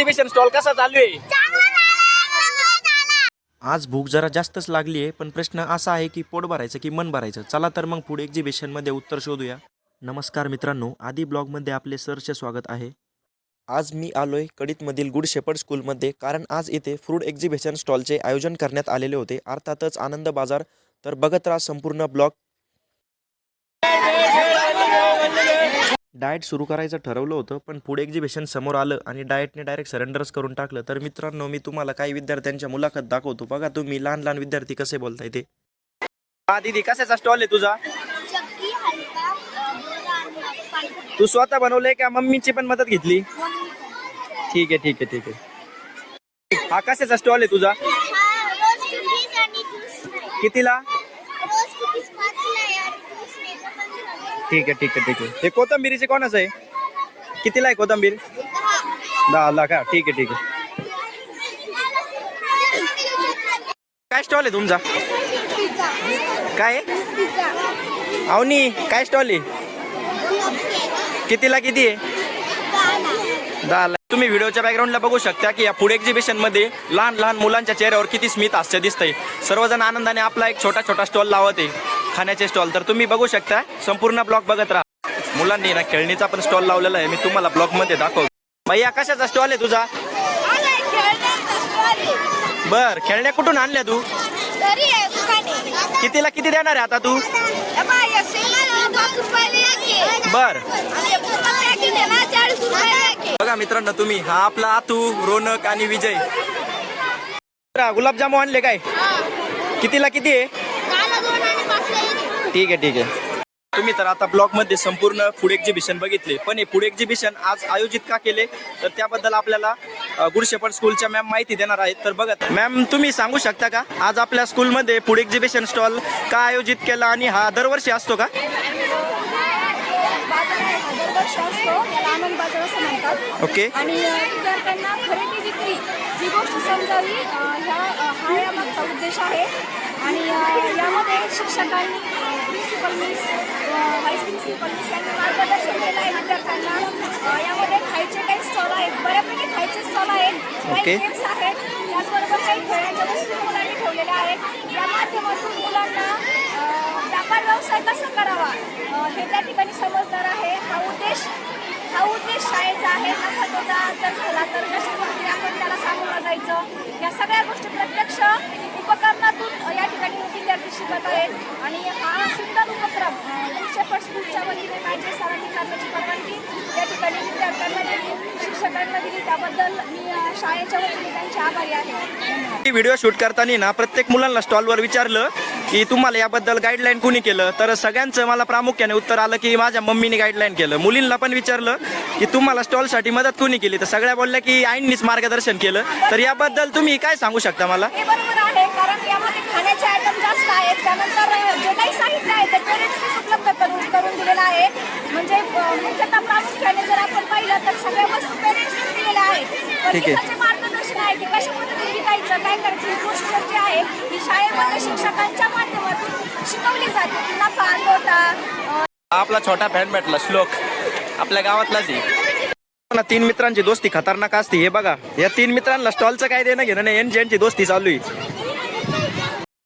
Exhibition stall कसा चालू आहे? आज भूक जरा जास्तच लागली आहे पण प्रश्न असा आहे की पोट भरायचं की मन भरायचं? चला तर मग फूड एक्झिबिशनमध्ये उत्तर शोधूया. नमस्कार मित्रांनो आधी ब्लॉगमध्ये आपले सरचे स्वागत आहे. आज मी आलोय कडीतमधील गुड शेपर्ड स्कूलमध्ये कारण आज इथे फूड एक्झिबिशन स्टॉलचे आयोजन करण्यात आलेले होते. अर्थातच आनंद बाजार. तर बघत राहा संपूर्ण ब्लॉग डाएट सुरू करायचं ठरवलं होतं पण फूड एक्झिबिशन समोर आलं आणि डाएटने डायरेक्ट सरेंडरच करून टाकलं. तर मित्रांनो मी तुम्हाला काही विद्यार्थ्यांच्या मुलाखत दाखवतो. बघा तुम्ही लहान लहान विद्यार्थी कसे बोलताय ते. हा दीदी कशाचा स्टॉल आहे तुझा? तू स्वतः बनवलंय का? मम्मीची पण मदत घेतली? ठीक आहे ठीक आहे ठीक आहे. हा कशाचा स्टॉल आहे तुझा? हा कितीला रोज कुकीज पाचला आहे आणि ज्यूस नाही तर पंधराला ठीक आहे ठीक आहे ठीक आहे. हे कोथंबिरीचे कोणाचं आहे? कितीला आहे कोथंबीर? दहा ला ठीक आहे ठीक आहे. काय स्टॉल आहे तुमचा? काय? अवनी काय स्टॉल आहे? कितीला किती आहे? दहा ला तुम्ही व्हिडिओच्या बॅकग्राऊंडला बघू शकता की या फूड एक्झिबिशनमध्ये लहान लहान मुलांच्या चेहऱ्यावर किती स्मित हास्य दिसतंय. सर्वजण आनंदाने आपला एक छोटा छोटा स्टॉल लावत आहे. खाण्याचे स्टॉल तर तुम्ही बघू शकता. संपूर्ण ब्लॉग बघत राहा. मुलांनी ना खेळणीचा पण स्टॉल लावलेला आहे. मी तुम्हाला ब्लॉगमध्ये दाखव भैया कशाचा स्टॉल आहे तुझा? बर खेळण्या कुठून आणल्या तू? कितीला किती देणार आहे आता तू. बर. बघा मित्रांनो तुम्ही हा आपला आतू रोनक आणि विजय. गुलाबजामू आणले काय? कितीला किती आहे? ठीक आहे ठीक आहे. तुम्ही तर आता ब्लॉगमध्ये संपूर्ण फूड एक्झिबिशन बघितले पण हे फूड एक्झिबिशन आज आयोजित का केले? तर त्याबद्दल आपल्याला अ, गुडशेपड स्कूलच्या मॅम माहिती देणार आहेत. तर बघत मॅम तुम्ही सांगू शकता का? आज आपल्या स्कूलमध्ये फूड एक्झिबिशन स्टॉल का आयोजित केला आणि हा दरवर्षी असतो का? हा ओके आणि अ, विद्यार्थ्यांना खरेदी विक्री ही गोष्ट समजावी अ, ह्या अ, हा यामागचा उद्देश आहे. आणि अ, यामध्ये शिक्षकांनी principal miss vice principal miss यांनी मार्गदर्शन केलं आहे विद्यार्थ्यांना. यामध्ये खायचे काही स्टॉल आहेत बऱ्यापैकी खायचे स्टॉल आहेत. काही गेम्स आहेत. त्याचबरोबर काही खेळण्याच्या वस्तू मुलांनी ठेवलेल्या आहेत. या माध्यमातून मुलांना व्यापार व्यवसाय कसा करावा? हे त्या ठिकाणी समजणार आहे. हा उद्देश हा उद्देश शाळेचा आहे. तोटा जर झाला तर कशा पद्धतीने आपण त्याला सामोरं जायचं या सगळ्या गोष्टी प्रत्यक्ष उपकरणातून अ, या ठिकाणी विद्यार्थी शिकत आहेत आणि हा सुंदर उपक्रम शेफर्ड स्कूलच्या वतीने माझे सरांनी करण्याची परवानगी या ठिकाणी विद्यार्थ्यांना दिली शिक्षकांना दिली त्याबद्दल मी शाळेच्या वतीने त्यांचे आभारी आहे. व्हिडिओ शूट करताना ना प्रत्येक मुलांना स्टॉलवर विचारलं की तुम्हाला याबद्दल गाईडलाईन कुणी केलं? तर सगळ्यांचं मला प्रामुख्याने उत्तर आलं की माझ्या मम्मीने गाईडलाईन केलं. मुलींना पण विचारलं की तुम्हाला स्टॉलसाठी मदत कुणी केली? तर सगळ्या बोलल्या की आईंनीच मार्गदर्शन केलं. तर याबद्दल तुम्ही काय सांगू शकता मला? हे बरोबर आहे. कारण यामध्ये खाण्याचे आयटम जास्त आहेत. त्यानंतर जे काही साहित्य आहे ते पेरेंट्सनीच उपलब्ध करून करून दिलेलं आहे. म्हणजे मुख्यतः प्रामुख्याने जर आपण पाहिलं तर सगळ्या वस्तू पेरेंट्सनीच दिलेल्या आहेत. पण मार्गदर्शन आहे की कशा पद्धतीने विकायचं काय करायचं ही प्रोसिजर जी आहे ही शाळेमध्ये शिक्षकांच्या माध्यमातून शिकवली जाते. की नफा तोटा आपला छोटा फॅन भेटला श्लोक. आपल्या गावातलाच आहे. ना तीन मित्रांची दोस्ती खतरनाक असते हे बघा. या तीन मित्रांना स्टॉलचं काय देणं घेणं नाही यांची यांची दोस्ती चालू आहे.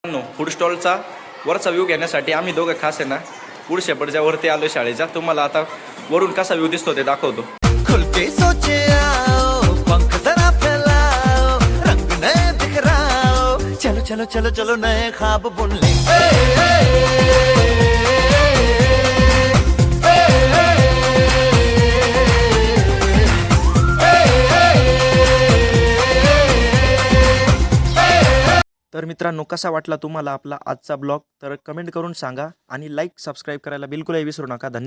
फूड स्टॉलचा वरचा व्ह्यू घेण्यासाठी आम्ही दोघं खास आहे ना फूड शेपडच्या वरती आलो शाळेच्या तुम्हाला आता वरून कसा व्ह्यू दिसतो ते दाखवतो सोचे आओ पंख जरा फैलाओ रंग नए बिखराओ चलो चलो चलो चलो नए ख्वाब बुन ले तर मित्रांनो कसा वाटला तुम्हाला आपला आजचा ब्लॉग? तर कमेंट करून सांगा आणि लाईक सबस्क्राईब करायला बिलकुलही विसरू नका. धन्यवाद.